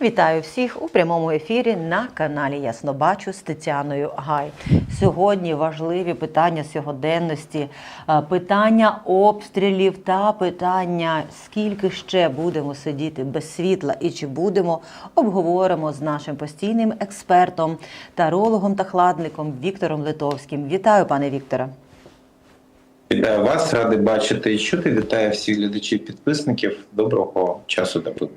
Вітаю всіх у прямому ефірі на каналі Яснобачу з Тетяною Гай. Сьогодні важливі питання сьогоденності, е, питання обстрілів та питання, скільки ще будемо сидіти без світла і чи будемо, обговоримо з нашим постійним експертом, тарологом та хладником Віктором Литовським. Вітаю, пане Вікторе. Вітаю вас, радий бачити і чути. Вітаю всіх глядачів, підписників. Доброго часу доби.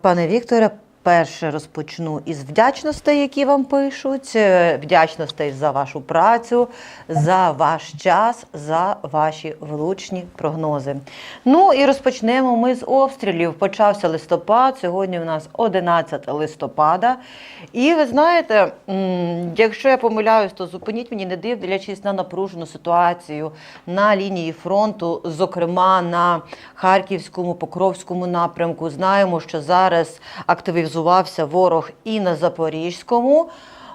Пане Вікторе, перше розпочну із вдячностей, які вам пишуть. Е, Вдячностей за вашу працю, за ваш час, за ваші влучні прогнози. Ну і розпочнемо ми з обстрілів. Почався листопад. Сьогодні у нас 11 листопада. І ви знаєте, якщо я помиляюсь, то зупиніть мені, не дивлячись на напружену ситуацію на лінії фронту, зокрема на Харківському, Покровському напрямку. Знаємо, що зараз активізувався ворог і на Запорізькому.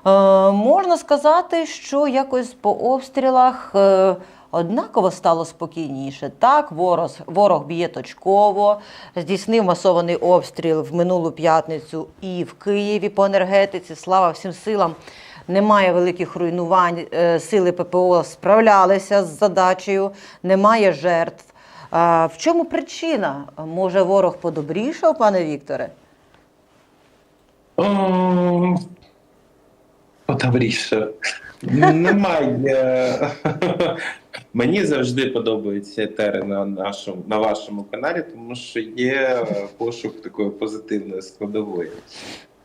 Е, можна сказати, що якось по обстрілах. Е, Однаково стало спокійніше. Так, ворог, ворог б'є точково, здійснив масований обстріл в минулу п'ятницю і в Києві по енергетиці. Слава всім силам. Немає великих руйнувань. Е, Сили ППО справлялися з задачею, немає жертв. В чому причина? Може, ворог подобрішав, пане Вікторе? Потавріше. Немає. Мені завжди подобаються етери на нашому на вашому каналі, тому що є е, пошук такої позитивної складової.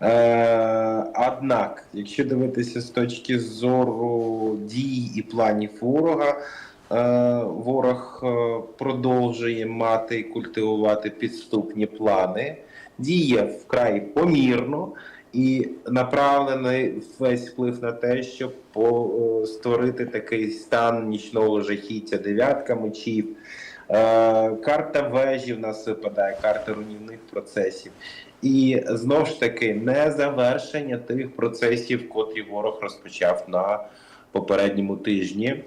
Е, однак, якщо дивитися з точки зору дій і планів ворога, е, ворог е, продовжує мати і культивувати підступні плани, діє вкрай помірно і направлений весь вплив на те, щоб е, створити такий стан нічного жахіття дев'ятка мечів. Е, карта вежі в нас випадає, карта руйнівних процесів. І знову ж таки не завершення тих процесів, котрі ворог розпочав на попередньому тижні. Е,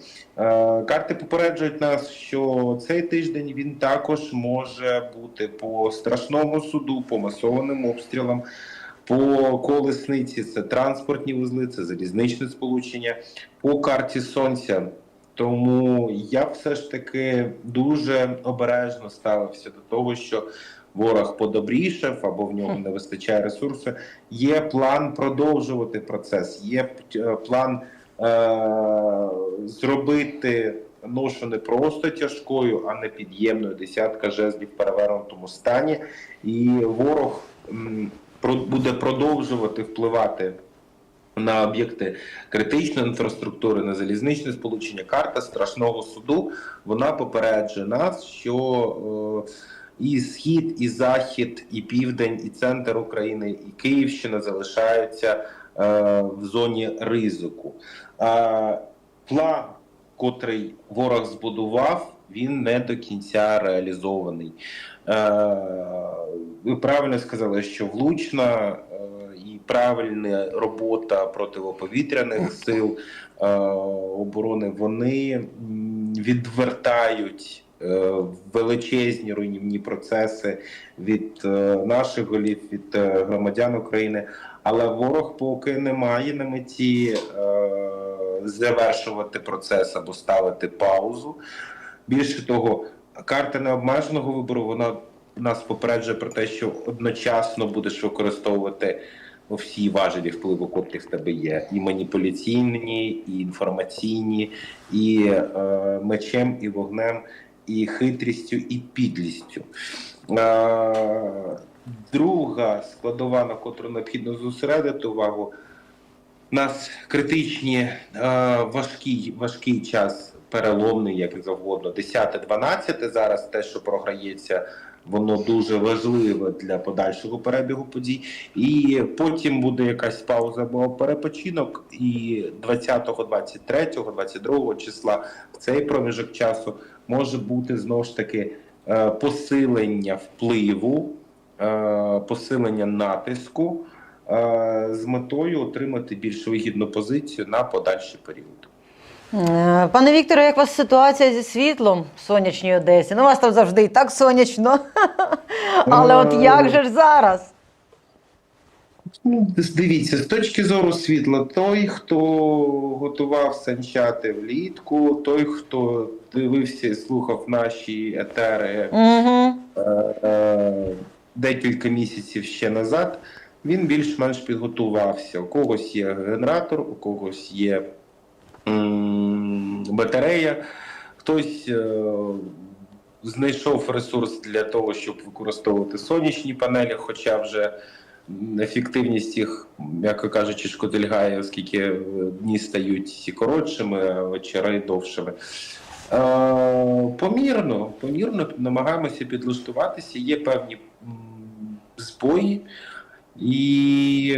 карти попереджують нас, що цей тиждень він також може бути по страшному суду, по масованим обстрілам. По колесниці це транспортні вузли, це залізничне сполучення. По карті сонця. Тому я все ж таки дуже обережно ставився до того, що ворог подобрішав або в нього не вистачає ресурсу. Є план продовжувати процес, є е, план зробити ношу не просто тяжкою, а не під'ємною. Десятка жезлів в перевернутому стані, і ворог. буде продовжувати впливати на об'єкти критичної інфраструктури, на залізничне сполучення. Карта страшного суду вона попереджує нас, що е, і схід, і захід, і південь, і центр України, і Київщина залишаються е, в зоні ризику. Е, план, котрий ворог збудував, він не до кінця реалізований. Е, ви правильно сказали, що влучна е, і правильна робота противоповітряних сил е, оборони вони відвертають е, величезні руйнівні процеси від е, наших голів, від е, громадян України. Але ворог поки не має на меті е, завершувати процес або ставити паузу. Більше того, карта необмеженого вибору вона нас попереджує про те, що одночасно будеш використовувати всі важелі впливу, котрі в тебе є, і маніпуляційні, і інформаційні, і е, мечем, і вогнем, і хитрістю, і підлістю. Е, друга складова, на котру необхідно зосередити увагу. У нас критичні е, важкий, важкий час переломний, як завгодно. 10-12 зараз те, що програється, воно дуже важливе для подальшого перебігу подій. І потім буде якась пауза або перепочинок. І 20, 23, 22 числа в цей проміжок часу може бути знову ж таки е, посилення впливу, посилення натиску е, з метою отримати більш вигідну позицію на подальший період. Е, Пане Вікторе, як у вас ситуація зі світлом в сонячній Одесі? Ну, у вас там завжди і так сонячно. Але от як же ж зараз? Ну, дивіться, з точки зору світла, той, хто готував санчати влітку, той, хто дивився і слухав наші етери Угу. е, декілька місяців ще назад, він більш-менш підготувався. У когось є генератор, у когось є батарея, хтось е, знайшов ресурс для того, щоб використовувати сонячні панелі, хоча вже ефективність їх, м'яко кажучи, шкодильгає, оскільки е, дні стають коротшими, а вечори довшими. Е, Помірно, помірно намагаємося підлаштуватися. Є певні збої, і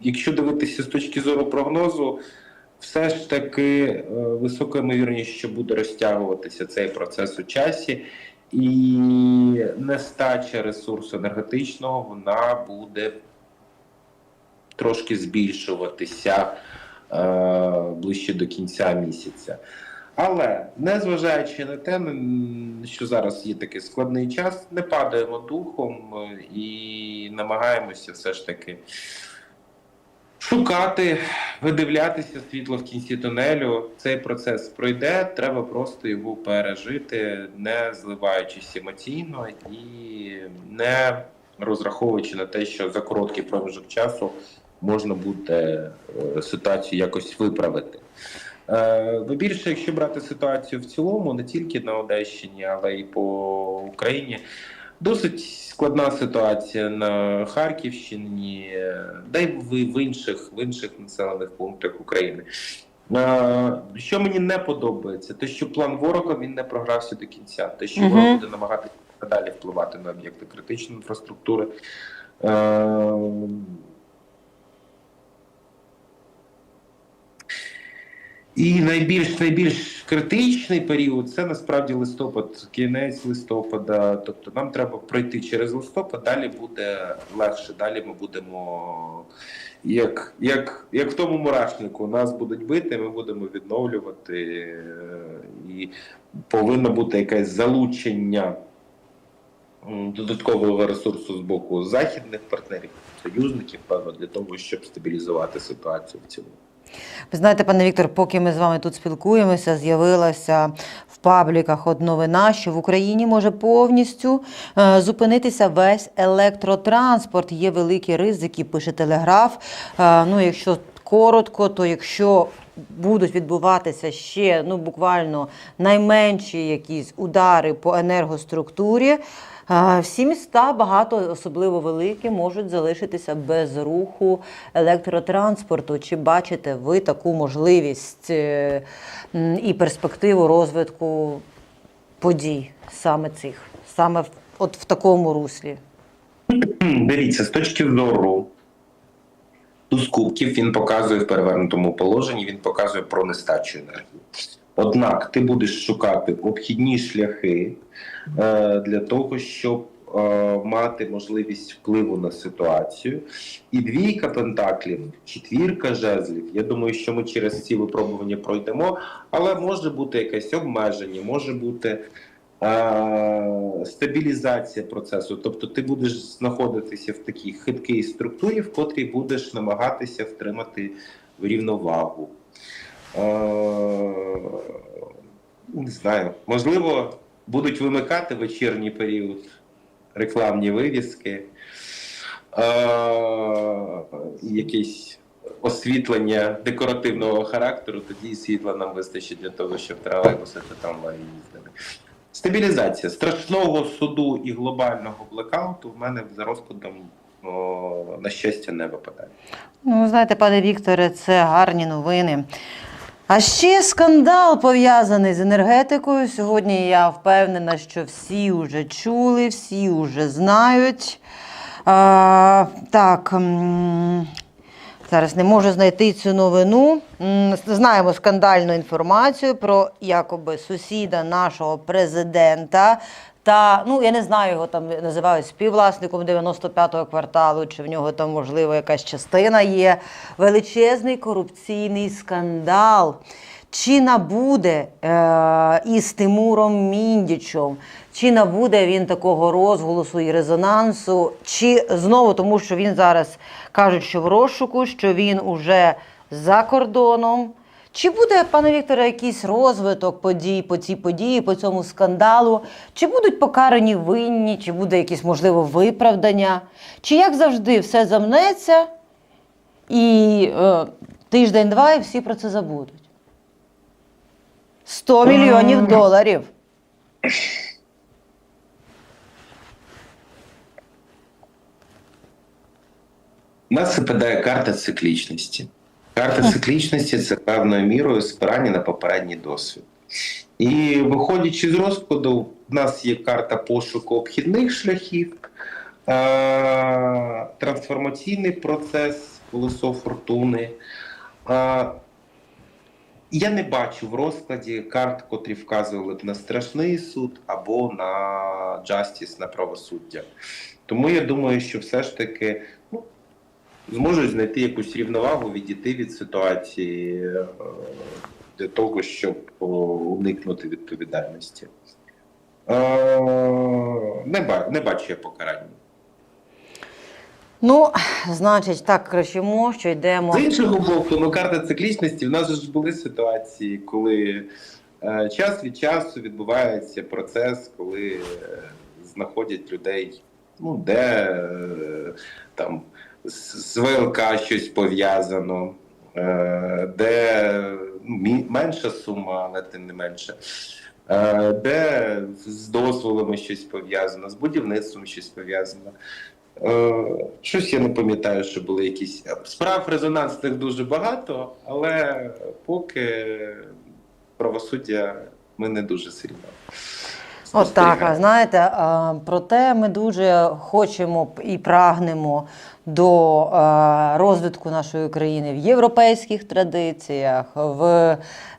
якщо дивитися з точки зору прогнозу, все ж таки е, висока ймовірність, що буде розтягуватися цей процес у часі, і нестача ресурсу енергетичного вона буде трошки збільшуватися е, ближче до кінця місяця. Але незважаючи на те, що зараз є такий складний час, не падаємо духом е, і намагаємося все ж таки шукати, видивлятися світло в кінці тунелю. Цей процес пройде, треба просто його пережити, не зливаючись емоційно і не розраховуючи на те, що за короткий проміжок часу можна буде е, ситуацію якось виправити. Е, Ви більше, якщо брати ситуацію в цілому, не тільки на Одещині, але й по Україні, досить складна ситуація на Харківщині, е, да й в, інших в інших населених пунктах України. Е, Що мені не подобається, те, що план ворога він не програвся до кінця, те, що ворог буде намагатися далі впливати на об'єкти критичної інфраструктури. І найбільш найбільш критичний період це насправді листопад, кінець листопада. Тобто нам треба пройти через листопад, далі буде легше. Далі ми будемо як, як, як в тому мурашнику. Нас будуть бити, ми будемо відновлювати, е, і повинно бути якесь залучення додаткового ресурсу з боку західних партнерів, союзників, певно, для того, щоб стабілізувати ситуацію в цілому. Ви знаєте, пане Віктор, поки ми з вами тут спілкуємося, з'явилася в пабліках от новина, що в Україні може повністю е, зупинитися весь електротранспорт. Є великі ризики, пише телеграф. Е, ну, якщо коротко, то якщо будуть відбуватися ще ну буквально найменші якісь удари по енергоструктурі. Всі міста багато, особливо великі, можуть залишитися без руху електротранспорту. Чи бачите ви таку можливість е, і перспективу розвитку подій саме цих, саме от в такому руслі? Дивіться, з точки зору скупків він показує в перевернутому положенні, він показує про нестачу енергії. Однак ти будеш шукати обхідні шляхи е, для того, щоб е, мати можливість впливу на ситуацію. І двійка пентаклів, четвірка жезлів. Я думаю, що ми через ці випробування пройдемо, але може бути якесь обмеження, може бути е, стабілізація процесу. Тобто ти будеш знаходитися в такій хиткій структурі, в котрій будеш намагатися втримати рівновагу. Е, не знаю, можливо, будуть вимикати вечірній період рекламні вивіски, е, якісь освітлення декоративного характеру, тоді світла нам вистачить для того, щоб тролейбуси та трамваї їздили. Стабілізація страшного суду і глобального блекауту в мене за розкладом, на щастя, не випадає. Ну, знаєте, пане Вікторе, це гарні новини. А ще скандал пов'язаний з енергетикою. Сьогодні я впевнена, що всі вже чули, всі вже знають. А, так, зараз не можу знайти цю новину. Знаємо скандальну інформацію про якоби сусіда нашого президента. Та ну я не знаю, його там називають співвласником 95-го кварталу, чи в нього там можливо якась частина є. Величезний корупційний скандал. Чи набуде е, із Тимуром Міндічем, чи набуде він такого розголосу і резонансу, чи знову тому, що він зараз кажуть, що в розшуку, що він уже за кордоном. Чи буде, пане Вікторе, якийсь розвиток подій по цій події, по цьому скандалу? Чи будуть покарані винні, чи буде якесь можливо виправдання? Чи як завжди все замнеться і е, тиждень-два і всі про це забудуть? 100 мільйонів доларів. У нас випадає карта циклічності. Карта циклічності це певною мірою спирання на попередній досвід. І виходячи з розкладу, в нас є карта пошуку обхідних шляхів, е- трансформаційний процес, колесо фортуни. Е- я не бачу в розкладі карт, котрі вказували б на страшний суд або на джастіс, на правосуддя. Тому я думаю, що все ж таки зможуть знайти якусь рівновагу, відійти від ситуації е, для того, щоб уникнути відповідальності. Е, Не, не бачу я покарання. Ну, значить, так кричимо, що йдемо. З іншого боку, ну карта циклічності, в нас ж були ситуації, коли е, час від часу відбувається процес, коли е, знаходять людей, ну, де е, там з ВЛК щось пов'язано, е, де менша сума, але тим не менше. Е, Де з дозволами щось пов'язано, з будівництвом щось пов'язано. Е, Щось я не пам'ятаю, що були якісь справ резонансних дуже багато, але поки правосуддя ми не дуже сильно. От так, знаєте, проте ми дуже хочемо і прагнемо до е, розвитку нашої країни в європейських традиціях, в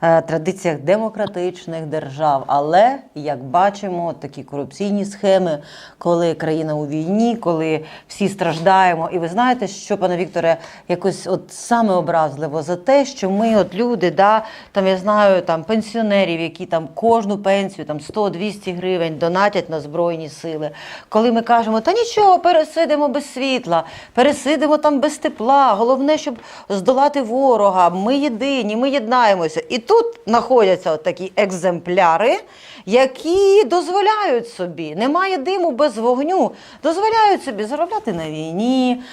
е, традиціях демократичних держав. Але як бачимо, такі корупційні схеми, коли країна у війні, коли всі страждаємо. І ви знаєте, що, пане Вікторе, якось от саме образливо за те, що ми, от люди, да, там я знаю, там пенсіонерів, які там кожну пенсію, там 100-200 гривень донатять на збройні сили. Коли ми кажемо, та нічого, пересидимо без світла, пересидимо там без тепла. Головне, щоб здолати ворога. Ми єдині, ми єднаємося. І тут знаходяться такі екземпляри, які дозволяють собі, немає диму без вогню, дозволяють собі заробляти на війні,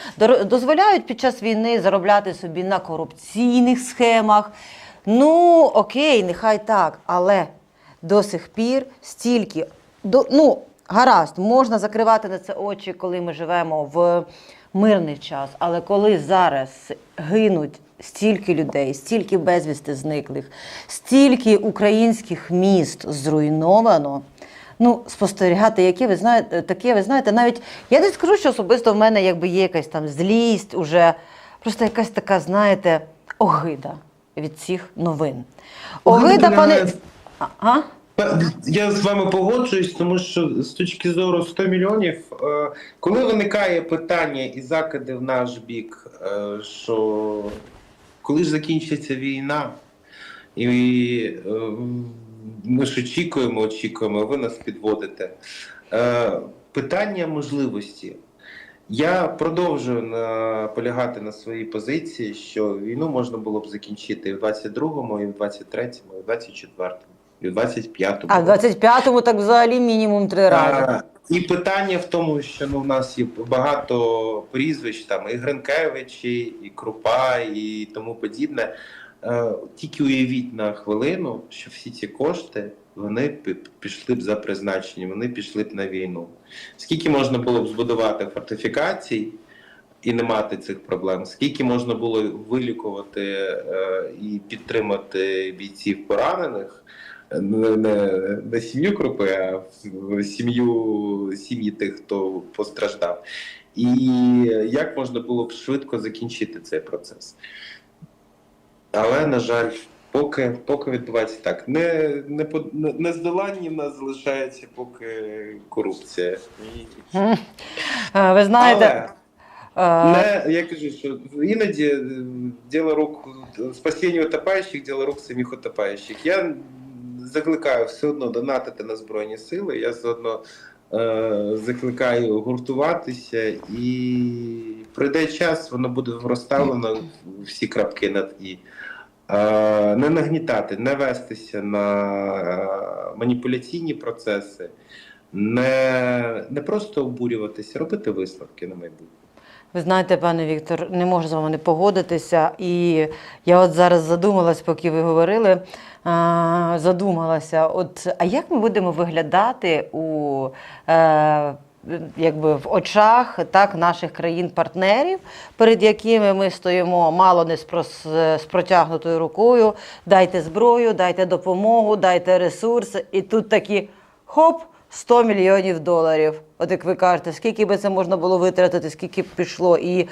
дозволяють під час війни заробляти собі на корупційних схемах. Ну, окей, нехай так, але до сих пір стільки. До, ну, гаразд, можна закривати на це очі, коли ми живемо в мирний час. Але коли зараз гинуть стільки людей, стільки безвісти зниклих, стільки українських міст зруйновано. Ну, спостерігати, яке ви знаєте, таке, ви знаєте, навіть я не скажу, що особисто в мене якби є якась там злість, уже просто якась така, знаєте, огида від цих новин. Огида, пане. полягає- А? а? Я з вами погоджуюсь, тому що з точки зору 100 мільйонів, е, коли виникає питання і закиди в наш бік, е, що коли ж закінчиться війна, і е, ми ж очікуємо, очікуємо, ви нас підводите. Питання можливості. Я продовжую наполягати на своїй позиції, що війну можна було б закінчити і в 22-му, і в 23-му, і в 24-му, і в 25-му. А в 25-му так взагалі мінімум три рази. І питання в тому, що ну, в нас є багато прізвищ, там і Гринкевичі, і Крупа, і тому подібне. Е, Тільки уявіть на хвилину, що всі ці кошти вони пі- пішли б за призначенням, вони пішли б на війну. Скільки можна було б збудувати фортифікацій і не мати цих проблем? Скільки можна було вилікувати е, і підтримати бійців поранених? Не, не, не сім'ю Крупи, а в сім'ю сім'ї тих, хто постраждав. І як можна було б швидко закінчити цей процес? Але, на жаль, поки, поки відбувається так. Не, не, не, нездоланні в нас залишається поки корупція. Е, Ви знаєте, Е, Не, я кажу, що іноді діло рук спасіння утопаючих, діло рук самих утопаючих. Я закликаю все одно донатити на Збройні Сили, я все одно е, закликаю гуртуватися, і прийде час, воно буде розставлено всі крапки над і. Е, не нагнітати, не вестися на е, маніпуляційні процеси, не, не просто обурюватися, робити висновки на майбутнє. Ви знаєте, пане Віктор, не можу з вами не погодитися. І я от зараз задумалась, поки ви говорили. Задумалася, от а як ми будемо виглядати у е, якби в очах так, наших країн-партнерів, перед якими ми стоїмо мало не з, протягнутою рукою, дайте зброю, дайте допомогу, дайте ресурси, і тут такі хоп, 100 мільйонів доларів. От як ви кажете, скільки би це можна було витратити, скільки б пішло. І е,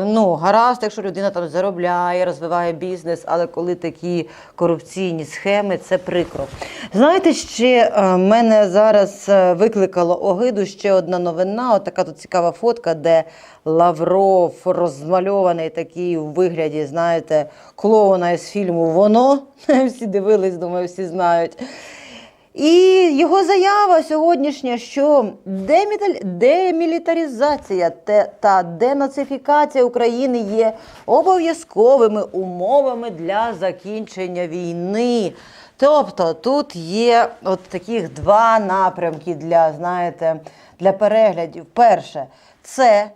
ну, гаразд, якщо людина там заробляє, розвиває бізнес, але коли такі корупційні схеми, це прикро. Знаєте, ще е, мене зараз е, викликало огиду ще одна новина. От така тут цікава фотка, де Лавров розмальований такий у вигляді, знаєте, клоуна із фільму Воно. Всі дивились, думаю, всі знають. І його заява сьогоднішня, що те- та денацифікація України є обов'язковими умовами для закінчення війни. Тобто тут є от таких два напрямки для, знаєте, для переглядів. Перше, це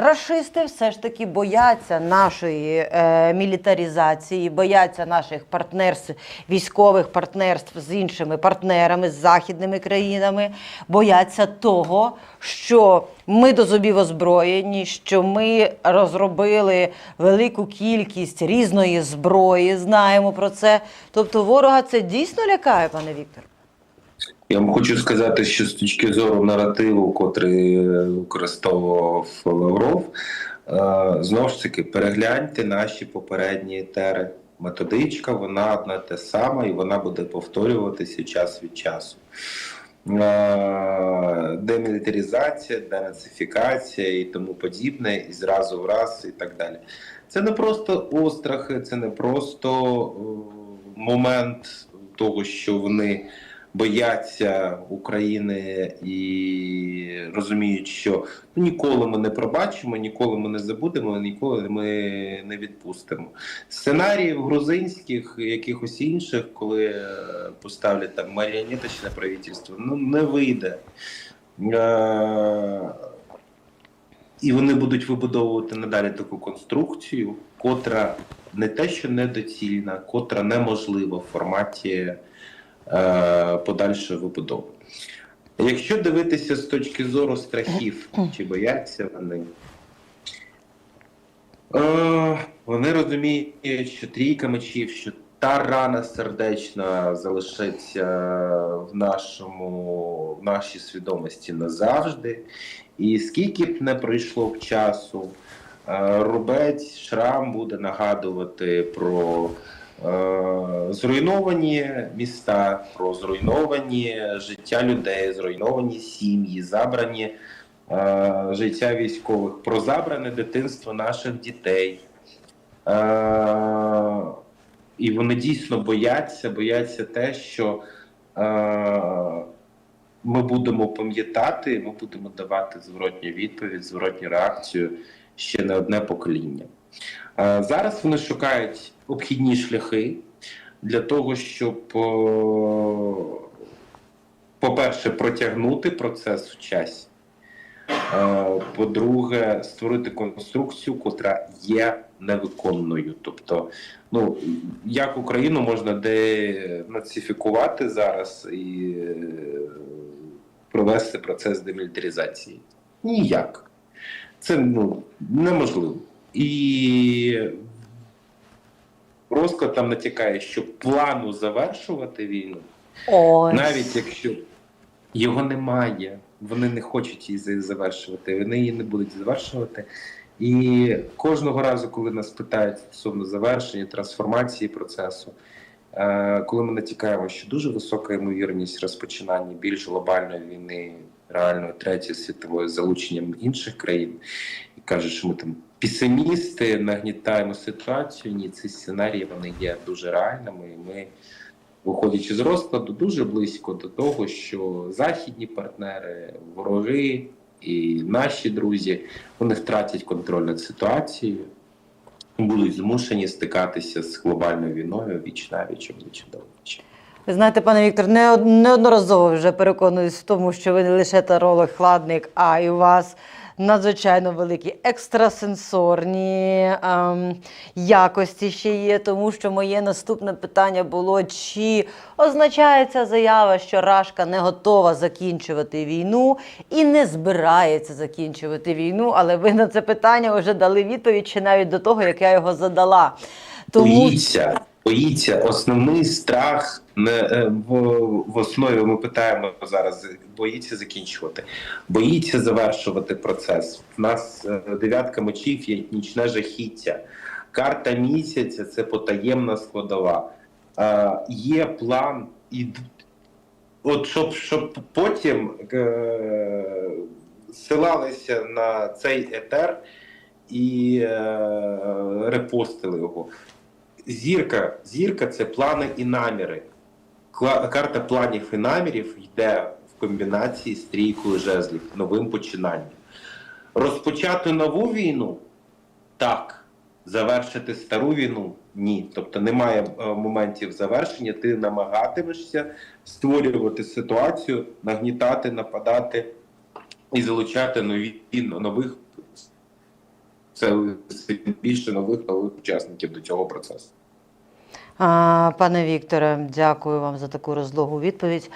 Рашисти все ж таки бояться нашої е, мілітаризації, бояться наших партнерств, військових партнерств з іншими партнерами, з західними країнами, бояться того, що ми до зубів озброєні, що ми розробили велику кількість різної зброї, знаємо про це. Тобто ворога це дійсно лякає, пане Віктор. Я вам хочу сказати, що з точки зору наративу, котрий е, використовував Лавров, е, знову ж таки, перегляньте наші попередні етери. Методичка, вона одна те сама, і вона буде повторюватися час від часу. Е, Демілітаризація, денацифікація і тому подібне, і зразу в раз, і так далі. Це не просто острахи, це не просто момент того, що вони бояться України і розуміють, що ніколи ми не пробачимо, ніколи ми не забудемо, ніколи ми не відпустимо. Сценаріїв грузинських, якихось інших, коли е, поставлять там маріонеточне правительство, ну не вийде. Е, І вони будуть вибудовувати надалі таку конструкцію, котра не те, що недоцільна, котра неможлива в форматі подальшої вибудови. Якщо дивитися з точки зору страхів, чи бояться вони, е, вони розуміють, що трійка мечів, що та рана сердечна залишиться в нашому в нашій свідомості назавжди. І скільки б не пройшло б часу, е, рубець, шрам буде нагадувати про е, зруйновані міста, про зруйновані життя людей, зруйновані сім'ї, забрані е, життя військових, про забране дитинство наших дітей. Е, і вони дійсно бояться, бояться те, що е, ми будемо пам'ятати, ми будемо давати зворотню відповідь, зворотню реакцію ще не одне покоління. Е, Зараз вони шукають обхідні шляхи для того, щоб, е, по-перше, протягнути процес в часі. Е, По-друге, створити конструкцію, котра є невиконною. Тобто, ну як Україну можна денацифікувати зараз і е, провести процес демілітаризації? Ніяк. Це ну, неможливо. І розклад там натякає, що плану завершувати війну, Ось. навіть якщо його немає, вони не хочуть її завершувати, вони її не будуть завершувати. І кожного разу, коли нас питають стосовно завершення, трансформації процесу, е, коли ми натякаємо, що дуже висока ймовірність розпочинання більш глобальної війни, реальної третьої світової залученням інших країн, і кажуть, що ми там песимісти, нагнітаємо ситуацію. Ні, ці сценарії вони є дуже реальними. І ми, виходячи з розкладу, дуже близько до того, що західні партнери, вороги і наші друзі вони втратять контроль над ситуацією, будуть змушені стикатися з глобальною війною віч навіч обличчя до обличчя. Ви знаєте, пане Віктор, неод- неодноразово вже переконуюсь в тому, що ви не лише таролог, хладник, а й у вас надзвичайно великі екстрасенсорні ем, якості ще є. Тому що моє наступне питання було: чи означає ця заява, що Рашка не готова закінчувати війну і не збирається закінчувати війну? Але ви на це питання вже дали відповідь ще навіть до того, як я його задала. Тому Боїться, боїться. Основний страх е, в, основі. Ми питаємо зараз. Боїться закінчувати, боїться завершувати процес. В нас е, дев'ятка мечів є нічне жахіття. Карта місяця це потаємна складова. Е, є план і от щоб, щоб потім е, силалися на цей етер і е, репостили його. Зірка, зірка це плани і наміри. Карта планів і намірів йде в комбінації з трійкою жезлів, новим починанням. Розпочати нову війну так. Завершити стару війну ні. Тобто немає е, моментів завершення, ти намагатимешся створювати ситуацію, нагнітати, нападати і залучати нові нових це більше нових нових учасників до цього процесу. Пане Вікторе, дякую вам за таку розлогу відповідь.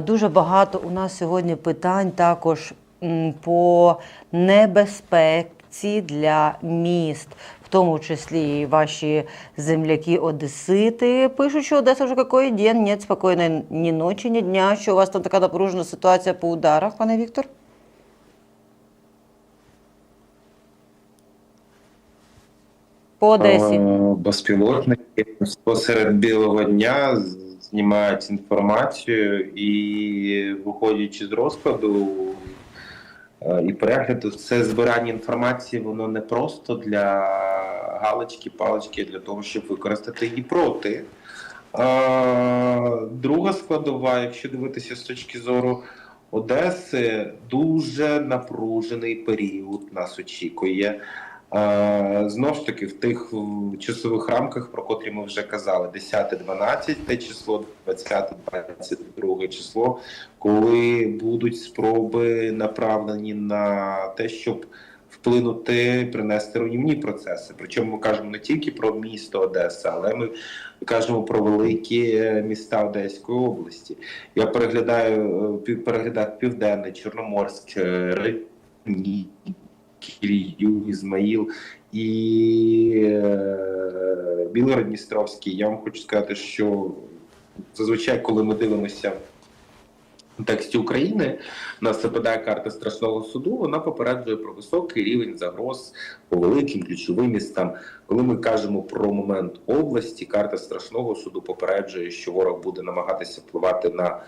Дуже багато у нас сьогодні питань також по небезпеці для міст, в тому числі і ваші земляки Одесити пишуть, що Одеса вже який день, нет спокійної ні ночі, ні дня. Що у вас там така напружена ситуація по ударах, пане Віктор? По Одесі. Е, Безпілотники посеред білого дня знімають інформацію і, виходячи з розкладу е, і перегляду, це збирання інформації, воно не просто для галочки, палички, для того, щоб використати її проти. Друга складова, якщо дивитися з точки зору Одеси, дуже напружений період нас очікує. Знову ж таки, в тих часових рамках, про котрі ми вже казали, 10-12 те число, 20-22 число, коли будуть спроби направлені на те, щоб вплинути, принести руйнівні процеси. Причому ми кажемо не тільки про місто Одеса, але ми кажемо про великі міста Одеської області. Я переглядаю е, переглядав Південний, Чорноморськ, е, Кірію, Ізмаїл і е, Білгород-Дністровський. Я вам хочу сказати, що зазвичай, коли ми дивимося в контексті України, нас випадає карта страшного суду, вона попереджує про високий рівень загроз по великим ключовим містам. Коли ми кажемо про момент області, карта страшного суду попереджує, що ворог буде намагатися впливати на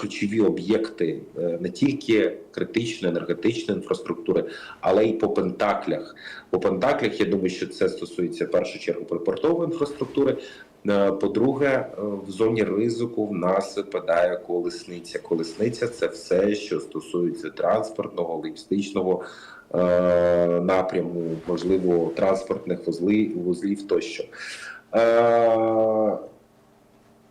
ключові об'єкти е, не тільки критичної енергетичної інфраструктури, але й по пентаклях. По пентаклях я думаю, що це стосується в першу чергу припортової інфраструктури. Е, По-друге, е, в зоні ризику в нас випадає колесниця. Колесниця це все, що стосується транспортного, логістичного е, напряму, можливо, транспортних вузлів, вузлів тощо. Е,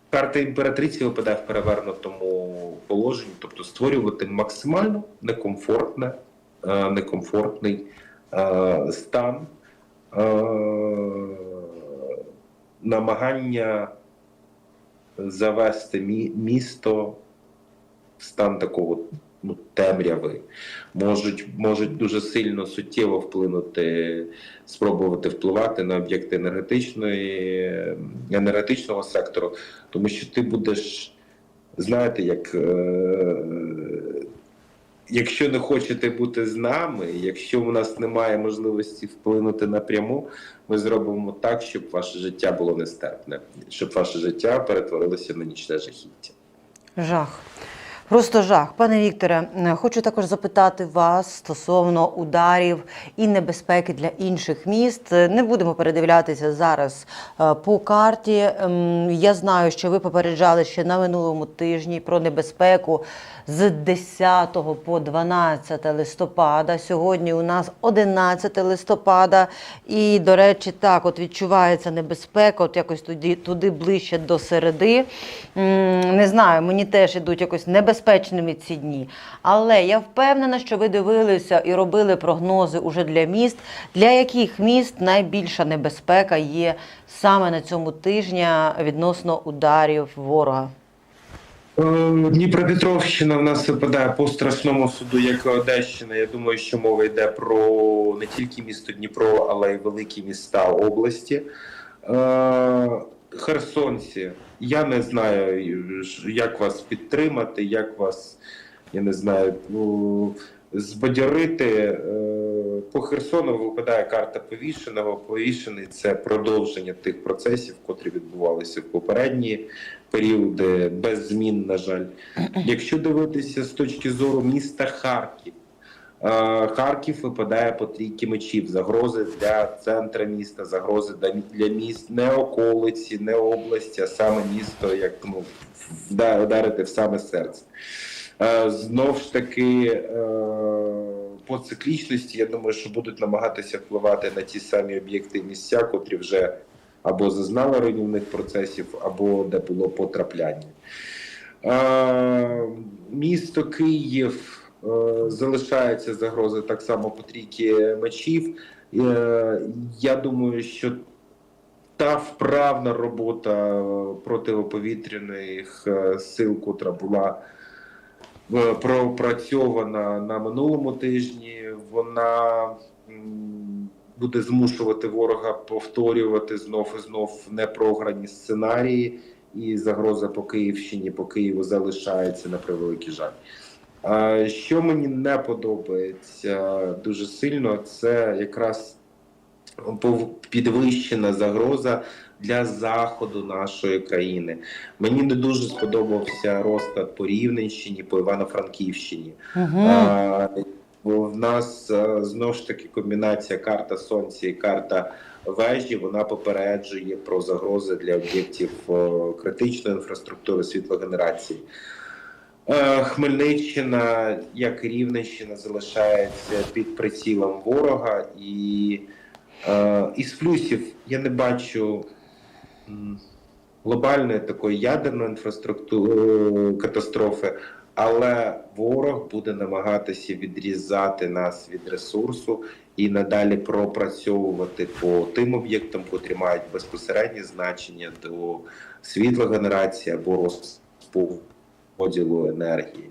Карта імператриці випадає в перевернутому положенні, тобто створювати максимально некомфортне, е, некомфортний е, стан, е, намагання завести місто в стан такого ну, темряви, можуть, можуть дуже сильно суттєво вплинути, спробувати впливати на об'єкти енергетичної, енергетичного сектору, тому що ти будеш, знаєте, як. Е- Якщо не хочете бути з нами, якщо у нас немає можливості вплинути напряму, ми зробимо так, щоб ваше життя було нестерпне, щоб ваше життя перетворилося на нічне жахіття. Жах. Просто жах. Пане Вікторе, хочу також запитати вас стосовно ударів і небезпеки для інших міст. Не будемо передивлятися зараз е, по карті. Я знаю, що ви попереджали ще на минулому тижні про небезпеку з 10 по 12 листопада. Сьогодні у нас 11 листопада. І, до речі, так, от відчувається небезпека, от якось туди, туди ближче до середи. Не знаю, мені теж ідуть якось небезпечними ці дні. Але я впевнена, що ви дивилися і робили прогнози уже для міст, для яких міст найбільша небезпека є саме на цьому тижні відносно ударів ворога. Е, Дніпропетровщина в нас випадає по страшному суду, як і Одещина. Я думаю, що мова йде про не тільки місто Дніпро, але й великі міста області. Херсонці. Я не знаю, як вас підтримати, як вас, я не знаю, ну, збадьорити. Е, По Херсону випадає карта повішеного. Повішений це продовження тих процесів, котрі відбувалися в попередні періоди, без змін, на жаль. Якщо дивитися з точки зору міста Харків, Харків випадає по трійки мечів. Загрози для центра міста, загрози для- міст не околиці, не області, а саме місто, як ну, вдарити в саме серце. Е, Знов ж таки, е, по циклічності, я думаю, що будуть намагатися впливати на ті самі об'єкти місця, котрі вже або зазнали руйнівних процесів, або де було потрапляння. Е, Місто Київ е, залишається загрози так само по трійки мечів. Е, Я думаю, що та вправна робота протиповітряних е, сил, котра була е, пропрацьована на минулому тижні, вона буде змушувати ворога повторювати знов і знов непрограні сценарії, і загроза по Київщині, по Києву залишається на превеликий жаль. А Що мені не подобається дуже сильно, це якраз підвищена загроза для заходу нашої країни. Мені не дуже сподобався розклад по Рівненщині, по Івано-Франківщині. Угу. Бо в нас знову ж таки комбінація карта сонця і карта вежі. Вона попереджує про загрози для об'єктів критичної інфраструктури світлогенерації. Е, Хмельниччина, як і Рівненщина, залишається під прицілом ворога, і е, із плюсів я не бачу глобальної такої ядерної інфраструктури катастрофи, але ворог буде намагатися відрізати нас від ресурсу і надалі пропрацьовувати по тим об'єктам, котрі мають безпосереднє значення до світлогенерації або розподілу енергії.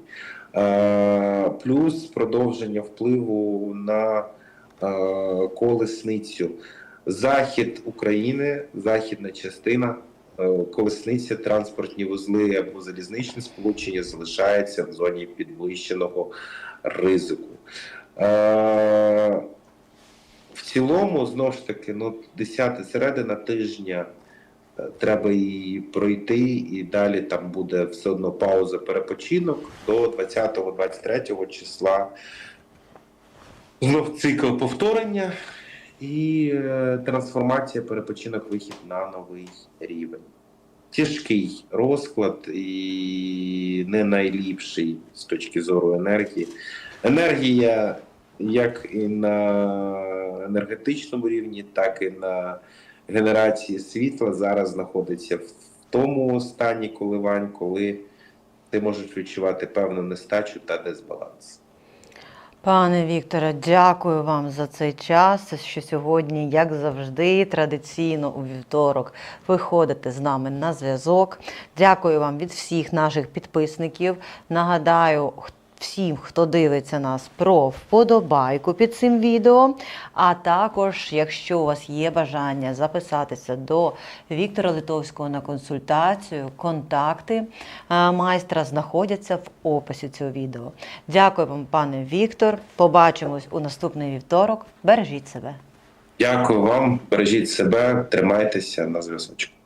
Е, Плюс продовження впливу на е, колесницю. Захід України, західна частина, е, колесниця, транспортні вузли або залізничне сполучення залишається в зоні підвищеного ризику. В цілому, знову ж таки, ну, 10 середина тижня треба і пройти, і далі там буде все одно пауза перепочинок до 20-23 числа. Знов цикл повторення і е, трансформація, перепочинок, вихід на новий рівень. Тяжкий розклад і не найліпший з точки зору енергії. Енергія, як і на енергетичному рівні, так і на генерації світла, зараз знаходиться в тому стані коливань, коли ти можеш відчувати певну нестачу та дисбаланс. Пане Вікторе, дякую вам за цей час. Що сьогодні, як завжди, традиційно у вівторок ви ходите з нами на зв'язок. Дякую вам від всіх наших підписників. Нагадаю, х- всім, хто дивиться нас, про вподобайку під цим відео. А також, якщо у вас є бажання записатися до Віктора Литовського на консультацію, контакти е, майстра знаходяться в описі цього відео. Дякую вам, пане Віктор. Побачимось у наступний вівторок. Бережіть себе. Дякую вам, бережіть себе, тримайтеся на зв'язочку.